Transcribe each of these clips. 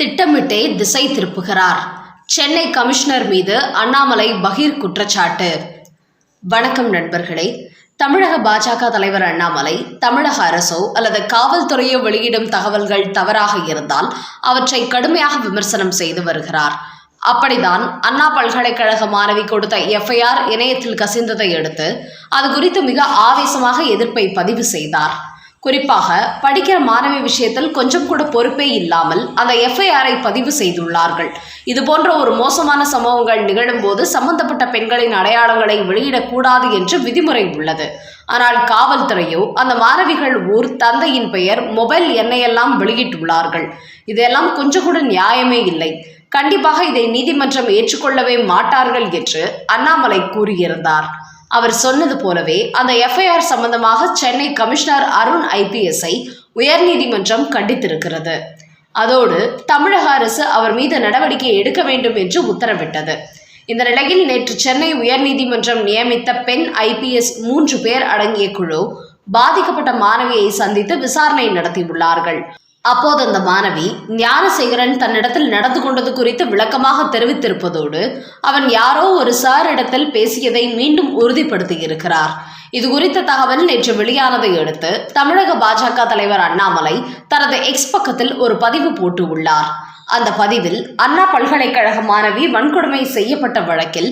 திட்டமிட்டே திசை திருப்புகிறார். சென்னை கமிஷனர் மீது அண்ணாமலை பகீர் குற்றச்சாட்டு. வணக்கம் நண்பர்களே. தமிழக பாஜக தலைவர் அண்ணாமலை தமிழக அரசோ அல்லது காவல்துறையோ வெளியிடும் தகவல்கள் தவறாக இருந்தால் அவற்றை கடுமையாக விமர்சனம் செய்து வருகிறார். அப்படிதான் அண்ணா பல்கலைக்கழக மாணவி கொடுத்த எஃப்ஐஆர் இணையத்தில் கசிந்ததை அடுத்து அது குறித்து மிக ஆவேசமாக எதிர்ப்பை பதிவு செய்தார். குறிப்பாக படிக்கிற மாணவி விஷயத்தில் கொஞ்சம் கூட பொறுப்பே இல்லாமல் அந்த எஃப்ஐஆரை பதிவு செய்துள்ளார்கள். இது போன்ற ஒரு மோசமான சம்பவங்கள் நிகழும்போது சம்பந்தப்பட்ட பெண்களின் அடையாளங்களை வெளியிடக்கூடாது என்று விதிமுறை உள்ளது. ஆனால் காவல்துறையோ அந்த மாணவிகள் ஊர் தந்தையின் பெயர் மொபைல் எண்ணையெல்லாம் வெளியிட்டுள்ளார்கள். இதெல்லாம் கொஞ்சம் கூட நியாயமே இல்லை. கண்டிப்பாக இதை நீதிமன்றம் ஏற்றுக்கொள்ளவே மாட்டார்கள் என்று அண்ணாமலை கூறியிருந்தார். அவர் சொன்னது போலவே அந்த எஃப்ஐஆர் சம்பந்தமாக சென்னை கமிஷனர் அருண் ஐபிஎஸ்ஐ உயர்நீதிமன்றம் கண்டித்திருக்கிறது. அதோடு தமிழக அரசு அவர் மீது நடவடிக்கை எடுக்க வேண்டும் என்று உத்தரவிட்டது. இந்த நிலையில் நேற்று சென்னை உயர்நீதிமன்றம் நியமித்த பெண் ஐபிஎஸ் மூன்று பேர் அடங்கிய குழு பாதிக்கப்பட்ட மாணவியை சந்தித்து விசாரணை நடத்தியுள்ளார்கள். அப்போது அந்த மாணவி ஞானசேகரன் தன்னிடத்தில் நடந்து கொண்டது குறித்து விளக்கமாக தெரிவித்திருப்பதோடு அவன் யாரோ ஒரு சார் இடத்தில் பேசியதை மீண்டும் உறுதிப்படுத்தியிருக்கிறார். இது குறித்த தகவல் நேற்று வெளியானதை அடுத்து தமிழக பாஜக தலைவர் அண்ணாமலை தனது எக்ஸ் பக்கத்தில் ஒரு பதிவு போட்டு உள்ளார் அந்த பதிவில் அண்ணா பல்கலைக்கழக மாணவி வன்கொடுமை செய்யப்பட்ட வழக்கில்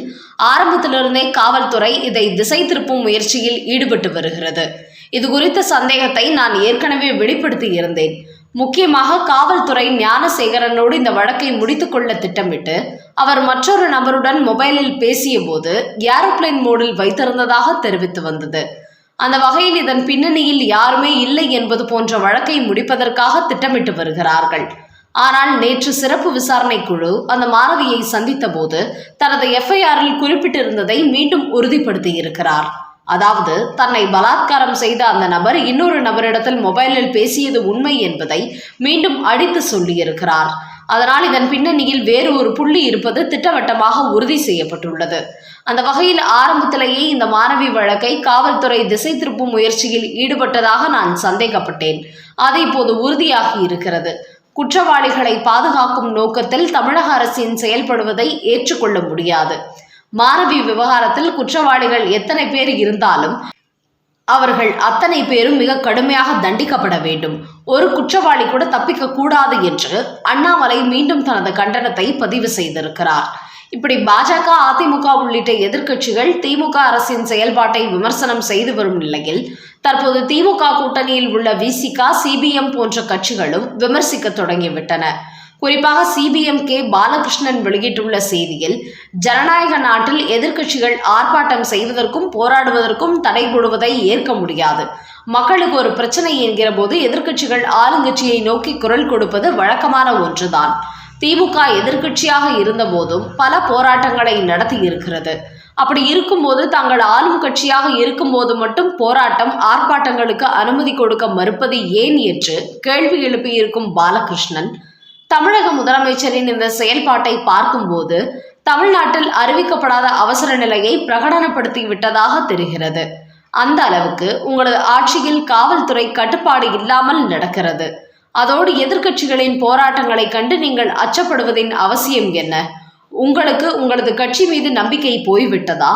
ஆரம்பத்திலிருந்தே காவல்துறை இதை திசை திருப்பும் முயற்சியில் ஈடுபட்டு வருகிறது. இது குறித்த சந்தேகத்தை நான் ஏற்கனவே வெளிப்படுத்தி இருந்தேன் முக்கியமாக காவல்துறை ஞானசேகரனோடு இந்த வழக்கை முடித்துக்கொள்ள திட்டமிட்டு அவர் மற்றொரு நபருடன் மொபைலில் பேசியபோது ஏரோப்ளேன் மோடில் வைத்திருந்ததாக தெரிவித்து வந்தது. அந்த வகையில் இதன் பின்னணியில் யாருமே இல்லை என்பது போன்ற வழக்கை முடிப்பதற்காக திட்டமிட்டு வருகிறார்கள். ஆனால் நேற்று சிறப்பு விசாரணை குழு அந்த மாணவியை சந்தித்த போது தனது எஃப்ஐஆரில் குறிப்பிட்டிருந்ததை மீண்டும் உறுதிப்படுத்தியிருக்கிறார். அதாவது தன்னை பலாத்காரம் செய்த அந்த நபர் இன்னொரு நபரிடத்தில் மொபைலில் பேசியது உண்மை என்பதை மீண்டும் அடித்து சொல்லியிருக்கிறார். அதனால் இதன் பின்னணியில் வேறு ஒரு புள்ளி இருப்பது திட்டவட்டமாக உறுதி செய்யப்பட்டுள்ளது. அந்த வகையில் ஆரம்பத்திலேயே இந்த மாணவி வழக்கை காவல்துறை திசை திருப்பும் முயற்சியில் ஈடுபட்டதாக நான் சந்தேகப்பட்டேன். அது இப்போது உறுதியாகி இருக்கிறது. குற்றவாளிகளை பாதுகாக்கும் நோக்கத்தில் தமிழக அரசின் செயல்படுவதை ஏற்றுக்கொள்ள முடியாது. மாணவி விவகாரத்தில் குற்றவாளிகள் எத்தனை பேர் இருந்தாலும் அவர்கள் அத்தனை பேரும் மிக கடுமையாக தண்டிக்கப்பட வேண்டும். ஒரு குற்றவாளி கூட தப்பிக்க கூடாது என்று அண்ணாமலை மீண்டும் தனது கண்டனத்தை பதிவு செய்திருக்கிறார். இப்படி பாஜக அதிமுக உள்ளிட்ட எதிர்க்கட்சிகள் திமுக அரசின் செயல்பாட்டை விமர்சனம் செய்து வரும் நிலையில் தற்போது திமுக கூட்டணியில் உள்ள விசிகா சிபிஎம் போன்ற கட்சிகளும் விமர்சிக்க தொடங்கிவிட்டன. குறிப்பாக சிபிஎம் கே பாலகிருஷ்ணன் வெளியிட்டுள்ள செய்தியில் ஜனநாயக நாட்டில் எதிர்க்கட்சிகள் ஆர்ப்பாட்டம் செய்வதற்கும் போராடுவதற்கும் தடை போடுவதை ஏற்க முடியாது. மக்களுக்கு ஒரு பிரச்சனை என்கிற போது எதிர்க்கட்சிகள் ஆளுங்கட்சியை நோக்கி குரல் கொடுப்பது வழக்கமான ஒன்றுதான். திமுக எதிர்க்கட்சியாக இருந்தபோதும் பல போராட்டங்களை நடத்தி இருக்கிறது. அப்படி இருக்கும்போது தாங்கள் ஆளும் கட்சியாக இருக்கும்போது மட்டும் போராட்டம் ஆர்ப்பாட்டங்களுக்கு அனுமதி கொடுக்க மறுப்பது ஏன்? என்று கேள்வி எழுப்பியிருக்கும் பாலகிருஷ்ணன் தமிழக முதலமைச்சரின் இந்த செயல்பாட்டை பார்க்கும்போது தமிழ்நாட்டில் அறிவிக்கப்படாத அவசர நிலையை பிரகடனப்படுத்தி விட்டதாக தெரிகிறது. அந்த அளவுக்கு உங்களது ஆட்சியில் காவல்துறை கட்டுப்பாடு இல்லாமல் நடக்கிறது. அதோடு எதிர்க்கட்சிகளின் போராட்டங்களை கண்டு நீங்கள் அச்சப்படுவதின் அவசியம் என்ன? உங்களுக்கு உங்களது கட்சி மீது நம்பிக்கை போய்விட்டதா?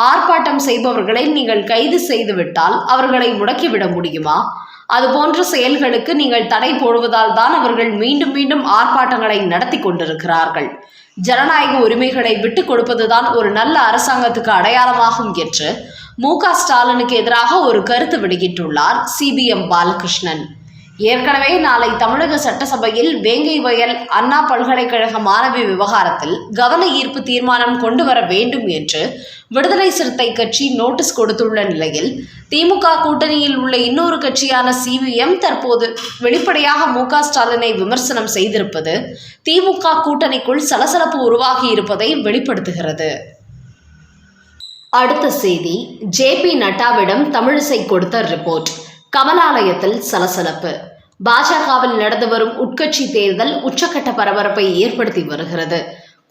ஆர்ப்பாட்டம் செய்பவர்களை நீங்கள் கைது செய்துவிட்டால் அவர்களை முடக்கிவிட முடியுமா? அதுபோன்ற செயல்களுக்கு நீங்கள் தடை போடுவதால் தான் அவர்கள் மீண்டும் மீண்டும் ஆர்ப்பாட்டங்களை நடத்தி கொண்டிருக்கிறார்கள். ஜனநாயக உரிமைகளை விட்டுக் கொடுப்பதுதான் ஒரு நல்ல அரசாங்கத்துக்கு அடையாளமாகும் என்று மு க ஸ்டாலினுக்கு எதிராக ஒரு கருத்து வெளியிட்டுள்ளார் சிபிஎம் பாலகிருஷ்ணன். ஏற்கனவே நாளை தமிழக சட்டசபையில் வேங்கை வயல் அண்ணா பல்கலைக்கழக மாணவி விவகாரத்தில் கவன ஈர்ப்பு தீர்மானம் கொண்டு வர வேண்டும் என்று விடுதலை சிறுத்தை கட்சி நோட்டீஸ் கொடுத்துள்ள நிலையில் திமுக கூட்டணியில் உள்ள இன்னொரு கட்சியான சிபிஎம் தற்போது வெளிப்படையாக மு க ஸ்டாலினை விமர்சனம் செய்திருப்பது திமுக கூட்டணிக்குள் சலசலப்பு உருவாகி இருப்பதை வெளிப்படுத்துகிறது. அடுத்த செய்தி ஜே பி நட்டாவிடம் தமிழிசை கொடுத்த ரிப்போர்ட் கமலாலயத்தில் சலசலப்பு. பாஜகவில் நடந்து வரும் உட்கட்சி தேர்தல் உச்சக்கட்ட பரபரப்பை ஏற்படுத்தி வருகிறது.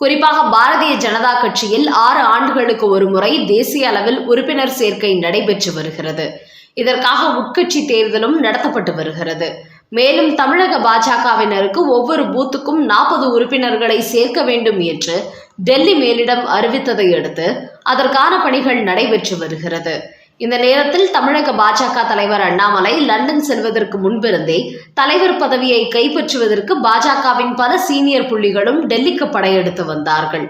குறிப்பாக பாரதிய ஜனதா கட்சியில் ஆறு ஆண்டுகளுக்கு ஒரு முறை தேசிய அளவில் உறுப்பினர் சேர்க்கை நடைபெற்று வருகிறது. இதற்காக உட்கட்சி தேர்தலும் நடத்தப்பட்டு வருகிறது. மேலும் தமிழக பாஜகவினருக்கு ஒவ்வொரு பூத்துக்கும் நாற்பது உறுப்பினர்களை சேர்க்க வேண்டும் என்று டெல்லி மேலிடம் அறிவித்ததை அடுத்து அதற்கான பணிகள் நடைபெற்று வருகிறது. இந்த நேரத்தில் தமிழக பாஜக தலைவர் அண்ணாமலை லண்டன் செல்வதற்கு முன்பிருந்தே தலைவர் பதவியை கைப்பற்றுவதற்கு பாஜகவின் பல சீனியர் புள்ளிகளும் டெல்லிக்கு படையெடுத்து வந்தார்கள்.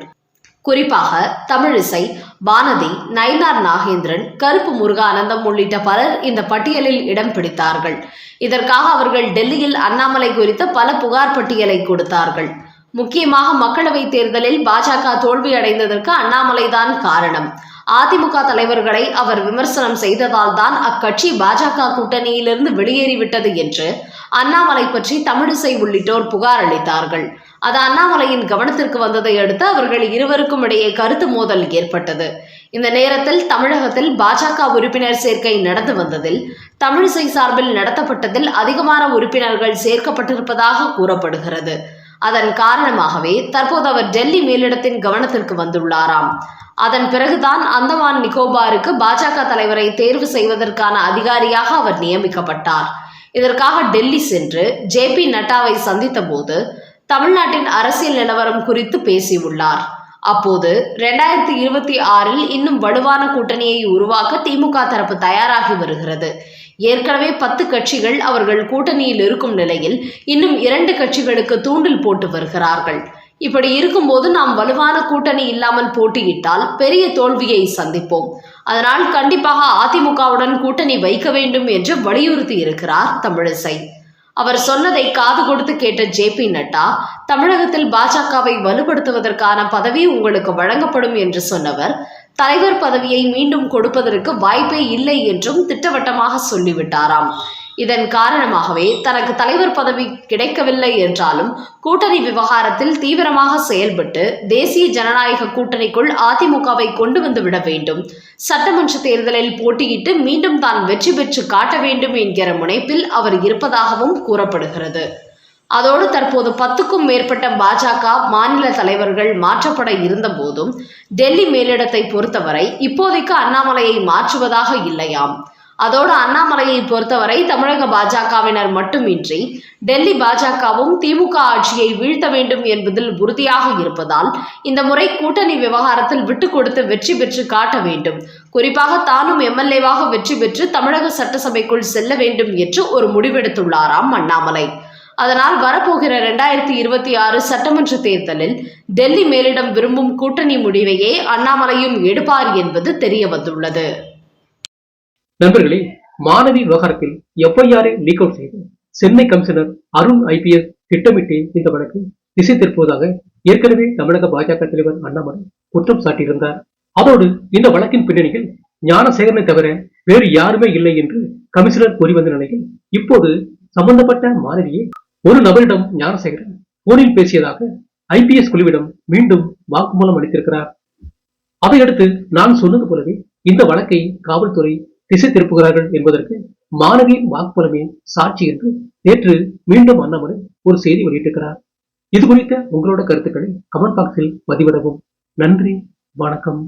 குறிப்பாக தமிழிசை வானதி நயினார் நாகேந்திரன் கருப்பு முருகானந்தம் உள்ளிட்ட பலர் இந்த பட்டியலில் இடம் பிடித்தார்கள். இதற்காக அவர்கள் டெல்லியில் அண்ணாமலை குறித்த பல புகார் பட்டியலை கொடுத்தார்கள். முக்கியமாக மக்களவைத் தேர்தலில் பாஜக தோல்வியடைந்ததற்கு அண்ணாமலைதான் காரணம். அதிமுக தலைவர்களை அவர் விமர்சனம் செய்ததால் தான் அக்கட்சி பாஜக கூட்டணியிலிருந்து வெளியேறிவிட்டது என்று அண்ணாமலை பற்றி தமிழிசை உள்ளிட்டோர் புகார் அளித்தார்கள். அது அண்ணாமலையின் கவனத்திற்கு வந்ததை அடுத்து அவர்கள் இருவருக்கும் இடையே கருத்து மோதல் ஏற்பட்டது. இந்த நேரத்தில் தமிழகத்தில் பாஜக உறுப்பினர் சேர்க்கை நடந்து வந்ததில் தமிழிசை சார்பில் நடத்தப்பட்டதில் அதிகமான உறுப்பினர்கள் சேர்க்கப்பட்டிருப்பதாக கூறப்படுகிறது. அதன் காரணமாகவே தற்போது அவர் டெல்லி மேலிடத்தின் கவனத்திற்கு வந்துள்ளாராம். அதன் பிறகுதான் அந்தமான் நிக்கோபாருக்கு பாஜக தலைவரை தேர்வு செய்வதற்கான அதிகாரியாக அவர் நியமிக்கப்பட்டார். இதற்காக டெல்லி சென்று ஜே பி நட்டாவை சந்தித்த போது தமிழ்நாட்டின் அரசியல் நிலவரம் குறித்து பேசியுள்ளார். அப்போது ரெண்டாயிரத்தி இருபத்தி ஆறில் இன்னும் வலுவான கூட்டணியை உருவாக்க திமுக தரப்பு தயாராகி வருகிறது. ஏற்கனவே பத்து கட்சிகள் அவர்கள் கூட்டணியில் இருக்கும் நிலையில் இன்னும் இரண்டு கட்சிகளுக்கு தூண்டில் போட்டு வருகிறார்கள். இப்படி இருக்கும்போது நாம் வலுவான கூட்டணி இல்லாமல் போட்டியிட்டால் பெரிய தோல்வியை சந்திப்போம். அதனால் கண்டிப்பாக அதிமுகவுடன் கூட்டணி வைக்க வேண்டும் என்று வலியுறுத்தி இருக்கிறார் தமிழிசை. அவர் சொன்னதை காது கொடுத்து கேட்ட ஜே பி நட்டா தமிழகத்தில் பாஜகவை வலுப்படுத்துவதற்கான பதவி உங்களுக்கு வழங்கப்படும் என்று சொன்னவர் தலைவர் பதவியை மீண்டும் கொடுப்பதற்கு வாய்ப்பே இல்லை என்றும் திட்டவட்டமாக சொல்லிவிட்டாராம். இதன் காரணமாகவே தனக்கு தலைவர் பதவி கிடைக்கவில்லை என்றாலும் கூட்டணி விவகாரத்தில் தீவிரமாக செயல்பட்டு தேசிய ஜனநாயக கூட்டணிக்குள் அதிமுகவை கொண்டு வந்து விட வேண்டும். சட்டமன்ற தேர்தலில் போட்டியிட்டு மீண்டும் தான் வெற்றி பெற்று காட்ட வேண்டும் என்கிற முனைப்பில் அவர் இருப்பதாகவும் கூறப்படுகிறது. அதோடு தற்போது பத்துக்கும் மேற்பட்ட பாஜக மாநில தலைவர்கள் மாற்றப்பட இருந்தபோதும் டெல்லி மேலிடத்தை பொறுத்தவரை இப்போதைக்கு அண்ணாமலையை மாற்றுவதாக இல்லையாம். அதோடு அண்ணாமலையை பொறுத்தவரை தமிழக பாஜகவினர் மட்டுமின்றி டெல்லி பாஜகவும் திமுக ஆட்சியை வீழ்த்த வேண்டும் என்பதில் உறுதியாக இருப்பதால் இந்த முறை கூட்டணி விவகாரத்தில் விட்டு கொடுத்து வெற்றி பெற்று காட்ட வேண்டும். குறிப்பாக தானும் எம்எல்ஏவாக வெற்றி பெற்று தமிழக சட்டசபைக்குள் செல்ல வேண்டும் என்று ஒரு முடிவெடுத்துள்ளாராம் அண்ணாமலை. அதனால் வரப்போகிற இரண்டாயிரத்தி இருபத்தி ஆறு சட்டமன்ற தேர்தலில் டெல்லி மேலிடம் விரும்பும் கூட்டணி முடிவையே அண்ணாமலையும் எடுப்பார் என்பது தெரிய வந்துள்ளது நண்பர்களே மாணவி விவகாரத்தில் எஃப்ஐஆரை லீக் அவுட் செய்து சென்னை கமிஷனர் அருண் ஐபிஎஸ் திட்டமிட்டு இந்த வழக்கு திசை திருப்புவதாக ஏற்கனவே தமிழக பாஜக தலைவர் அண்ணாமலை குற்றம் சாட்டியிருந்தார். அதோடு இந்த வழக்கின் பின்னணியில் ஞானசேகரனை தவிர வேறு யாருமே இல்லை என்று கமிஷனர் கூறி வந்த நிலையில் இப்போது சம்பந்தப்பட்ட மாணவியை ஒரு நபரிடம் ஞானசேகரன் போனில் பேசியதாக ஐபிஎஸ் குழுவிடம் மீண்டும் வாக்குமூலம் அளித்திருக்கிறார். அதையடுத்து நான் சொன்னது போலவே இந்த வழக்கை காவல்துறை திசை திருப்புகிறார்கள் என்பதற்கு மாணவியின் வாக்குமூலமே சாட்சி என்று நேற்று மீண்டும் அண்ணாமலை ஒரு செய்தி வெளியிட்டிருக்கிறார். இது குறித்த உங்களோட கருத்துக்களை கமெண்ட் பாக்ஸில் பதிவிடவும். நன்றி வணக்கம்.